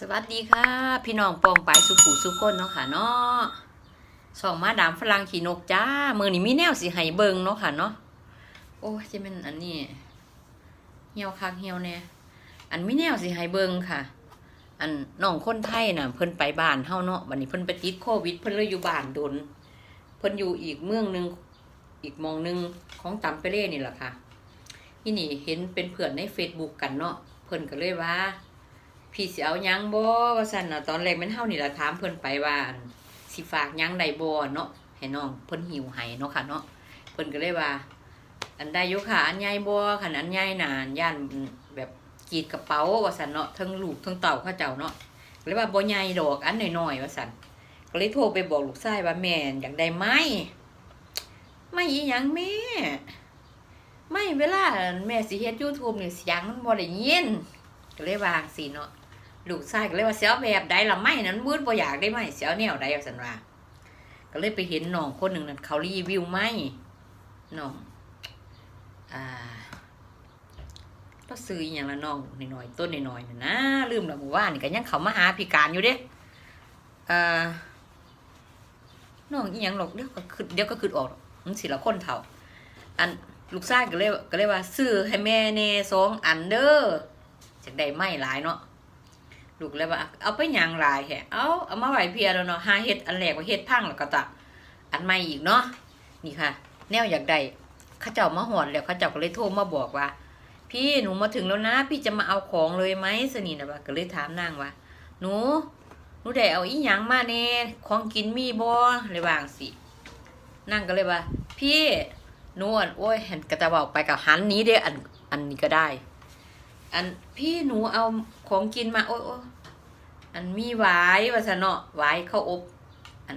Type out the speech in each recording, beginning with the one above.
สวัสดีค่ะ พี่น้องปองไปสุขูสุคนเนาะค่ะเนาะส่องมาดามฝรั่งขี่นกจ้ามือนี้มีแนวสิให้เบิงเนาะค่ะเนาะโอ้จะเป็นอันนี้เหี่ยวคักเหี่ยวแน่อันมีแนวสิให้เบิงค่ะ อันน้องคนไทยน่ะเพิ่นไปบ้านเฮาเนาะบัดนี้เพิ่นไปติดโควิด เพิ่นเลยอยู่บ้านโดนเพิ่นอยู่อีกเมืองหนึงอีกมองหนึงของตัมเปเร่นี่แหละค่ะที่นี่เห็นเป็นเพื่อนใน Facebook กันเนาะเพิ่นก็เลยว่า พี่สิเอายังบ่ว่าซั่นนะตอนแรกม่นเฮานี่ละถามเพิ่นไปว่าสิฝากยังได้บ่เนาะให้น้องเพิ่นหิวให้เนาะค่ะเนาะเพิ่นก็เลยว่า อันใดอยู่ค่ะ อันใหญ่บ่คันอันใหญ่น่ะย่านแบบกรีดกระเป๋าว่าซั่นเนาะทั้งลูกทั้งเต่าเขาเจ้าเนาะเลยว่าบ่ใหญ่ดอกอันน้อยๆว่าซั่นก็เลยโทรไปบอกลูกชายว่าแม่อยากได้ไม้ไม้อีหยังแม่ ไม่เวลาแม่สิเฮ็ด YouTube นี่เสียงมันบ่ได้ยินก็เลยวาจั่งสิเนาะ ลูกชายก็เลยว่าเสียวแบบใดละไม่นั้นมืดบ่อยากได้ไหมเสียวแนวใดสันว่าก็เลยไปเห็นน้องคนหนึ่งนั่นเขารีวิวไหมน้องอ่าเราซื้ออย่างละน้องหน่อยๆต้นหน่อยๆน่ะนะลืมและหมู่ว่านนี่ก็ยังเขามาหาพิการอยู่เด้อ่าน้องอีหยังหรอกเดี๋ยวก็คือเดี๋ยวก็คือออกมันสิละคนเฒ่า อันลูกชายก็เลยก็เลยว่า ซื้อให้แม่แน่สองอันเด้อจากได้ไม่หลายเนาะ ลูกเลยว่าเอาไปยังลายแฮะเอาเอามาไว้เพียแล้วเนาะหาเฮ็ดอันแรกว่าเฮ็ดพังแล้วก็ตะอันใหม่อีกเนาะนี่ค่ะ แนวอยากได้ข้าเจ้ามาหอดแล้วข้าเจ้าก็เลยโทรมาบอกว่า พี่หนูมาถึงแล้วนะ พี่จะมาเอาของเลยไหมสนี่นะว่าก็เลยถามนางว่าหนูหนูได้เอาอีหยังมาแน่ของกินมีบ่เลยวางสินางก็เลยว่า พี่นูอันโอ้ยเห็นกระจะบอกไปกับหันนี้เด้ออันอันนี้ก็ได้ อันพี่หนูเอาของกินมา โอ้ยอันมีหวายวาซะเนาะหวายข้าวอบ อัน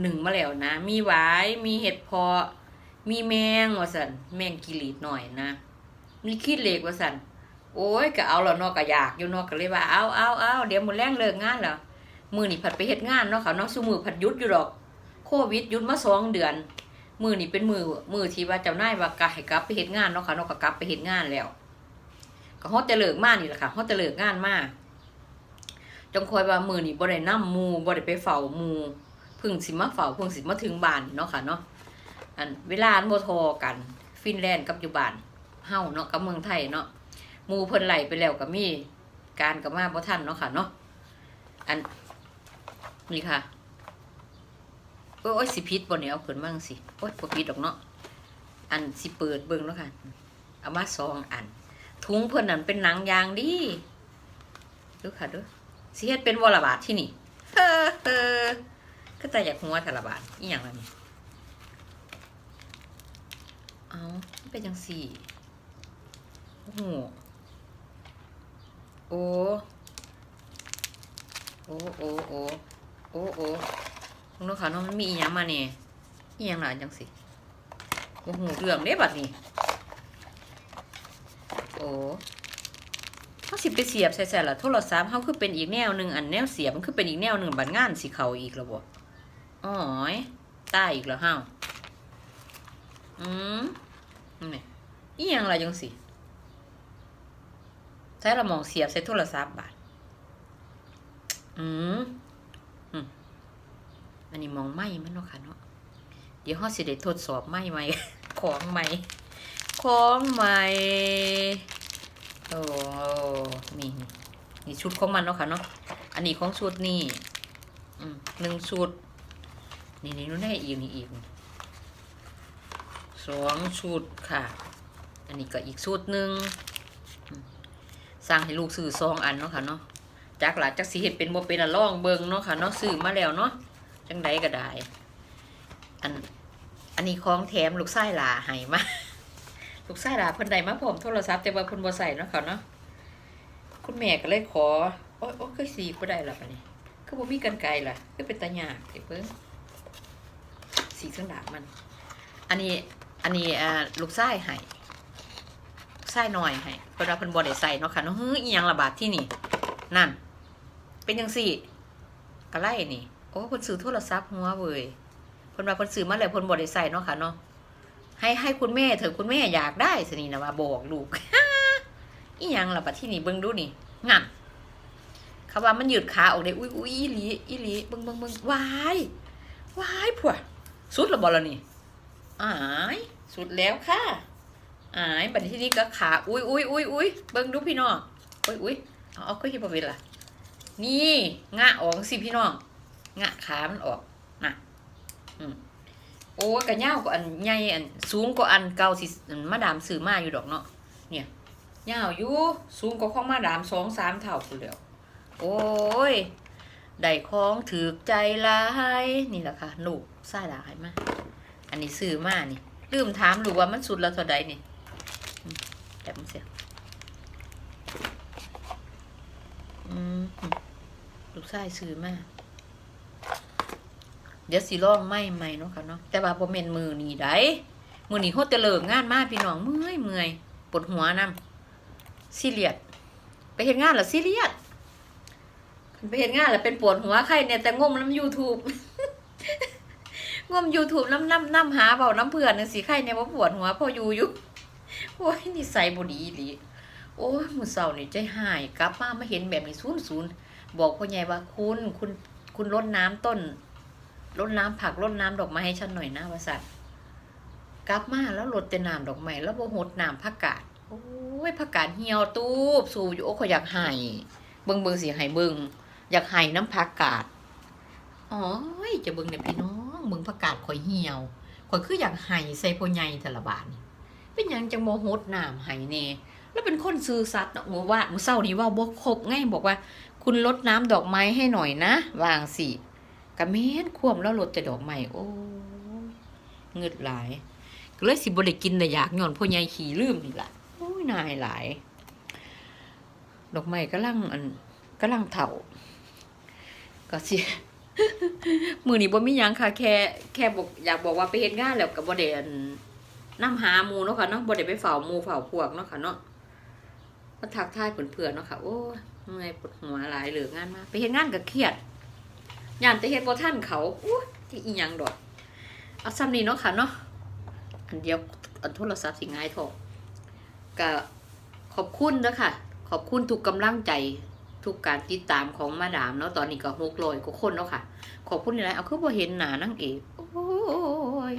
หนึ่งมาแล้วนะ มีหวายมีเห็ดพาะมีแมงวาสันแมงกิรีดหน่อยนะ มีขี้เหล็กวาสันโอ้ยก็เอาแล้วนาะก็อยากอยู่นาะก็เลยว่าเอาเอาเอาเดี๋ยวมือแรงเลิกงานแล้วมือนี่ผัดไปเฮ็ดงานเนาะค่ะเนาะซุมือผัดยุดอยู่ดอก โควิดยุดมาสองเดือน มือนี่เป็นมือมือที่ว่าเจ้านายว่ากะให้กลับไปเฮ็ดงานเนาะค่ะเนาะก็กลับไปเฮ็ดงานแล้ว ก็ฮอดจะเลิกมากนี่แหละค่ะฮอดจะเลิกงานมากจงคอยว่ามือนี่บ่ได้นำมูบ่ได้ไปเฝ้ามูพึ่งสิมาเฝ้าพึ่งสิมาถึงบ้านเนาะค่ะเนาะอันเวลาอันบ่ทอกัน ฟินแลนด์กับอยู่บ้านเฮาเนาะกับเมืองไทยเนาะมูเพิ่นไหลไปแล้วก็มีการก็มาบ่ทันเนาะค่ะเนาะอันนี่ค่ะโอ้ยสิพิษบ่เนี่ยเอาขึ้นมาจังสิโอ้ยบ่พิษดอกเนาะอันสิเปิดเบิ่งเนาะค่ะเอามาสองอัน ถุงเพื่อนนั่นเป็นหนังยางดีดูค่ะดูสิเฮ็ดเป็นวรบาทที่นี่เอเฮ้อก็แต่อยากหัวทละบาทอีหยังล่ะนี่เอาเป็นจังสี่โอ้โหโอ้โอ้โอ้โอ้โอ้โอ้ตรงนู้นค่ะเน้องมันมีอีหยังมาเนี่ยอีหยังล่ะจังสิโอ้โหเรื่องเด้บัดนี้ อ้เขาสิไปเสียบใส่ๆละโทรศัพท์เขาคือเป็นอีกแนวหนึ่งอันแนวเสียบมันคือเป็นอีกแนวหนึ่งบัดงานสิเขาอีกแล้วบ่อ๋อยตายอีกแล้วเฮาอืมนี่อีหยังล่ะจังสิใช้ละมองเสียบใส่โทรศัพท์บาดอืมอืมอันนี้มองไหมมันเนาะค่ะเนาะเดี๋ยวฮาสิได้ทดสอบไหมไหมของไหมของใหม่ โอ้นี่นี่นี่ชุดของมันเนาะค่ะเนาะอันนี้ของชุดนี่หนึ่งชุด นี่นี่นู้นได้อีกนี่อีกสองชุดค่ะ อันนี้ก็อีกชุดหนึ่งสร้างให้ลูกซื้อสองอันเนาะค่ะเนาะจักหลาจักสีเห็ดเป็นบ่เป็นอะล่องเบิงเนาะค่ะเนาะซื้อมาแล้วเนาะจังใดก็ได้ อันอันนี้ของแถมลูกไส้หลาให้มา ลูกชายดาเพิ่นได้มาพร้อมโทรศัพท์แต่ว่าเพิ่นบ่ใส่เนาะค่ะเนาะคุณแม่ก็เลยขอโอ้ยโอ้ยคือสีบ่ได้ล่ะบัดนี้คือบ่มีกันไกลล่ะคือเป็นตายากเด้เพิ่นสีเครื่องดาบมัน อันนี้อันนี้อ่าลูกชายให้ลูกชายน้อยให้เพิ่นว่าเพิ่นบ่ได้ใส่เนาะค่ะเนาะเฮ้ยอีหยังระบาดที่นี่ นั่น เป็นจังซี่อะไรนี่ โอ้เพิ่นซื้อโทรศัพท์หัวเว้ยเพิ่นว่าเพิ่นซื้อมาแล้วเพิ่นบ่ได้ใส่เนาะค่ะเนาะ ให้ให้คุณแม่เถอะคุณแม่อยากได้สินี่นะมาบอกลูกอีหยังล่ะปะที่นี่เบิ่งดูนี่งั้นเขาว่ามันหยืดขาออกได้อุ้ยอุ้ยอีหลีอีหลีเบิ่งเบิ่งเบิ่งวายวายผัวสุดละบ่ล่ะนี่อายสุดแล้วค่ะอายบัดที่นี้ก็ขาอุ้ยอุ้ยอุ้ยอุ้ยเบิ่งดูพี่น้องอุ้ยอุ้ยเอาเอาก็เฮ็ดบ่เป็นล่ะ นี่งะออกสิพี่น้องงะขามันออกน่ะอืม โอ้ยกะยากว่าอันใหญ่อันสูงกว่าอันเก่าสิอันมาดามซื้อมาอยู่ดอกเนาะเนี่ยยาอยู่สูงกว่าของมาดามสองสามเท่าพุ่นแล้วโอ้ยได้ของถือใจลายนี่แหละค่ะลูกไส้ลายมาอันนี้ซื้อมานี่ลืมถามลูกว่ามันสุดแล้วเท่าใดนี่แต่มันเสียอืมลูกไส้ซื้อมา ดี๋ยวสิลองไม่ไม่เนาะค่ะเนาะแต่ว่าบ่แม่นมือนี่ได้มือนี่โคตรเลิกงานมากพี่น้องเมื่อยเมื่อยปวดหัวนำซีเรียสไปเห็นงานเหรอซีเรียสไปเห็นงานแล้วเป็นปวดหัวใครเนี่ยแต่งมน้ำยูทูบงมยูทูบน้ำน้ำน้ำหาเบาน้ำเพื่อนน่ะสิใครเนี่ยว่าปวดหัวพออยู่ยู่โอ้ยนิสัยบดีอีหลีโอ้ยมือเศร้านี่ใจหายกลับมามาเห็นแบบนี้ศูนย์ศูนย์บอกพ่อใหญ่ว่าคุณคุณคุณรดน้ำต้น รดน้ำผักรดน้ำดอกไม้ให้ฉันหน่อยนะวสัตว์กลับมาแล้วรดแต่น้ำดอกไม้แล้วโบหดน้ำผักกาดโอ้ยผักกาดเหี่ยวตูบสูอยู่โอ้ขอยอยากหายเบิงเบิ่งสิใหายเบิงอยากให้น้ำผักกาดอ๋อจะเบิงเนี่ยพี่น้องเบิงผักกาดข่อยเหี่ยวข่อยคืออยากให้ใส่พ่อใหญ่แต่ละบาทนี่เป็นยังจังบ่ฮดน้ำให้แน่แล้วเป็นคนซื่อสัตย์เนาะมื้อวามื้อเช้านี้ว่าบ่ครบไงบอกว่า คุณลดน้ำดอกไม้ให้หน่อยนะวางสิ กะแม่นควมแล้วลดแต่ดอกไม้โอ้เงึดหลายก็เลยสิบ่ได้กินแต่อยากย้อนพ่อใหญ่ขี้ลืมนี่ละโอ้ยนายหลาย ดอกไม้กำลังอันกำลังเฒ่า ก็สิมือนี้บ่มีหยังค่ะ แค่ แค่บอกอยากบอกว่าไปเฮ็ดงานแล้วก็บ่ได้อันนำหาหมู่เนาะค่ะเนาะบ่ได้ไปเฝ้าหมู่เฝ้าพวกเนาะค่ะเนาะมาทักทายเพื่อนๆเนาะค่ะ โอ้ยเมื่อยปวดหัวหลายเหลืองานมาไปเฮ็ดงานก็เครียด ย่านแต่เฮ็ดบ่ทันเขาโอ้ที่อีหยังดอกเอาซ้ำนี้เนาะค่ะเนาะอันเดียวอันโทรศัพท์สิง่ายโทรก็ขอบคุณเด้อค่ะ ขอบคุณทุกกำลังใจทุกการติดตามของมาดามเนาะตอนนี้ก็หกร้อยกว่าคนแล้วค่ะ ขอบคุณอะไรเอาคือบ่เห็นหน้านางเอกโอ้ย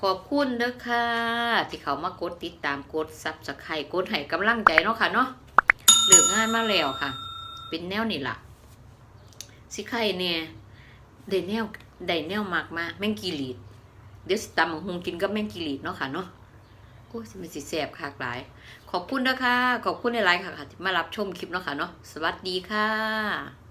ขอบคุณเด้อค่ะ ที่เขามากดติดตามกดซับสไครต์กดให้กำลังใจเนาะค่ะเนาะเหลืองานมาแล้วค่ะ เป็นแนวนี่ล่ะ สิใครเนี่ยได้แนวได้แนวมากมาแมงกีรีดเดี๋ยวสิตำบักหุงกินกับแมงกีรีดเนาะค่ะเนาะโอ้ยสิมันสิแสบคากหลาย ขอบคุณนะคะ ขอบคุณในไลน์ค่ะที่มารับชมคลิปเนาะค่ะเนาะสวัสดีค่ะ